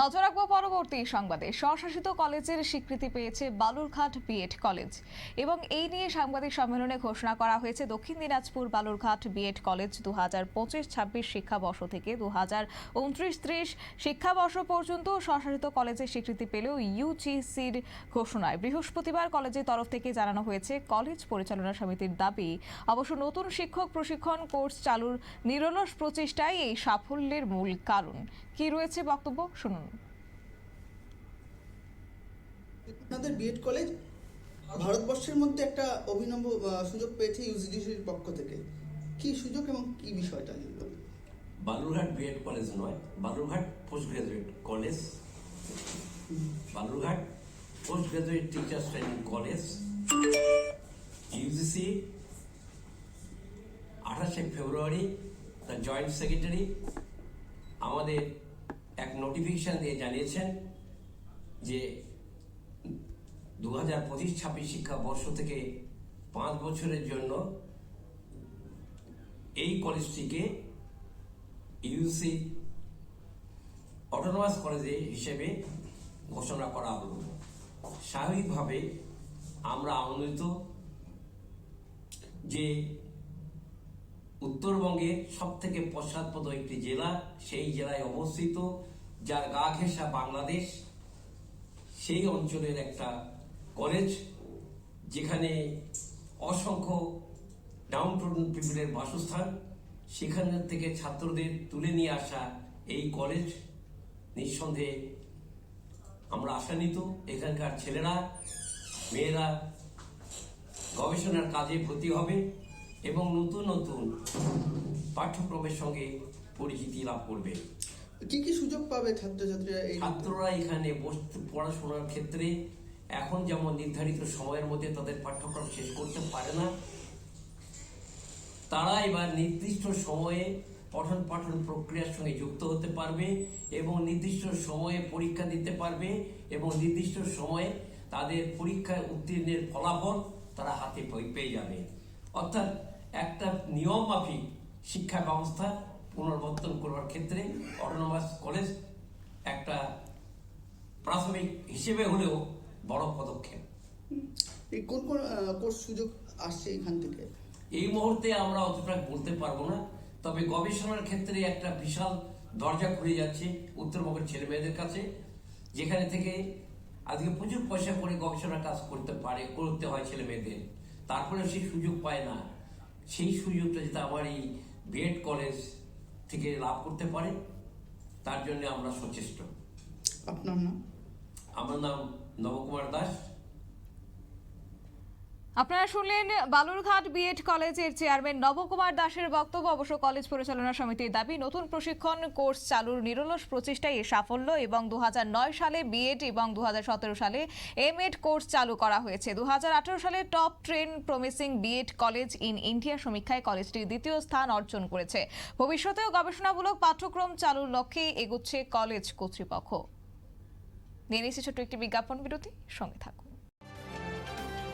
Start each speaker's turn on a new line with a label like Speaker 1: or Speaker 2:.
Speaker 1: নজর রাখব পরবর্তী সংবাদে। স্বশাসিত কলেজের স্বীকৃতি পেয়েছে বালুরঘাট বিএড কলেজ। এবং এই নিয়ে সাংবাদিক সম্মেলনে ঘোষণা করা হয়েছে দক্ষিণ দিনাজপুর বালুরঘাট বিএড কলেজ দু হাজার পঁচিশ ছাব্বিশ শিক্ষাবর্ষ থেকে দু হাজার উনত্রিশ ত্রিশ শিক্ষাবর্ষ পর্যন্ত স্বশাসিত কলেজের স্বীকৃতি পেলেও ইউজিসির ঘোষণায়। বৃহস্পতিবার কলেজের তরফ থেকে জানানো হয়েছে কলেজ পরিচালনা সমিতির দাবি, অবশ্য নতুন শিক্ষক প্রশিক্ষণ কোর্স চালুর নিরলস প্রচেষ্টাই এই সাফল্যের মূল কারণ। কি রয়েছে বক্তব্য? শুনুন।
Speaker 2: আপনাদের বিএড কলেজ ভারতবর্ষের মধ্যে একটা অভিনব সুযোগ পেয়েছে ইউজিডিসির পক্ষ থেকে। কি সুযোগ এবং কি বিষয়টা
Speaker 3: বালুরঘাট বিএড কলেজ নয়, Balurghat post graduate college Balurghat post graduate teachers training college UGC আঠাশে ফেব্রুয়ারি দ্য জয়েন্ট সেক্রেটারি আমাদের এক নোটিফিকেশন দিয়ে জানিয়েছেন যে দু হাজার পঁচিশ ছাব্বিশ শিক্ষাবর্ষ থেকে পাঁচ বছরের জন্য এই কলেজটিকে ইউসি অটোনমাস কলেজে হিসেবে ঘোষণা করা স্বাভাবিকভাবে আমরা আনন্দিত যে উত্তরবঙ্গের সব থেকে পশ্চাৎপদ একটি জেলা, সেই জেলায় অবস্থিত, যার গা ঘেঁষা বাংলাদেশ। সেই অঞ্চলের একটা কলেজ যেখানে অসংখ্য ডাউন টোন পিপুলের বাসস্থান সেখান থেকে ছাত্রদের তুলে নিয়ে আসা এই কলেজ নিঃসন্দেহে আমরা আশান্বিত। এখানকার ছেলেরা, মেয়েরা গবেষণার কাজে ভর্তি হবে এবং নতুন নতুন পাঠ্যক্রমের সঙ্গে পরিচিতি লাভ করবে।
Speaker 2: কি কি সুযোগ পাবে ছাত্রছাত্রীরা এই
Speaker 3: ছাত্ররা এখানে বসতে পড়াশোনার ক্ষেত্রে এখন যেমন নির্ধারিত সময়ের মধ্যে তাদের পাঠ্যক্রম শেষ করতে পারে না, তারা এবার নির্দিষ্ট সময়ে পঠন পাঠন প্রক্রিয়ার সঙ্গে যুক্ত হতে পারবে এবং নির্দিষ্ট সময়ে পরীক্ষা দিতে পারবে এবং নির্দিষ্ট সময়ে তাদের পরীক্ষায় উত্তীর্ণের ফলাফল তারা হাতে পেয়ে যাবে। অর্থাৎ একটা নিয়ম মাফিক শিক্ষা ব্যবস্থা পুনর্বর্তন করবার ক্ষেত্রে অটোনমাস কলেজ একটা প্রাথমিক হিসেবে হলেও বড় পদক্ষেপ।
Speaker 2: এই কোন কোন কোর্স সুযোগ আসছে এখান থেকে?
Speaker 3: এই মুহূর্তে আমরা অতটা বলতে পারব না তবে গবেষণার ক্ষেত্রে একটা বিশাল দরজা খুলে যাচ্ছে উত্তরবঙ্গের ছেলে মেয়েদের কাছে যেখানে থেকে আজকে প্রচুর পয়সা করে গবেষণার কাজ করতে পারে করতে হয় ছেলে মেয়েদের তারপরে সেই সুযোগ পায় না। সেই সুযোগটা যাতে আমার এই বিএড কলেজ থেকে লাভ করতে পারে তার জন্য আমরা সচেষ্ট।
Speaker 2: আপনার নাম?
Speaker 3: আমার নাম নবকুমার দাস।
Speaker 1: আপনারা শুনলেন বালুরঘাট বিএড কলেজের চেয়ারম্যান নবকুমার দাসের বক্তব্য। অবশ্য কলেজ পরিচালনা সমিতির দাবি, নতুন প্রশিক্ষণ কোর্স চালুর নিরলস প্রচেষ্টায় এ সাফল্য এবং দু হাজার নয় সালে বিএড এবং দু হাজার সতেরো সালে এম এড কোর্স চালু করা হয়েছে। দু হাজার আঠারো সালে top ten promising BEd college in India সমীক্ষায় কলেজটি দ্বিতীয় স্থান অর্জন করেছে। ভবিষ্যতেও গবেষণামূলক পাঠ্যক্রম চালুর লক্ষ্যে এগুচ্ছে কলেজ কর্তৃপক্ষ। নিয়ে নিচ্ছি ছোট্ট একটি বিজ্ঞাপন বিরতি, সঙ্গে থাকুন।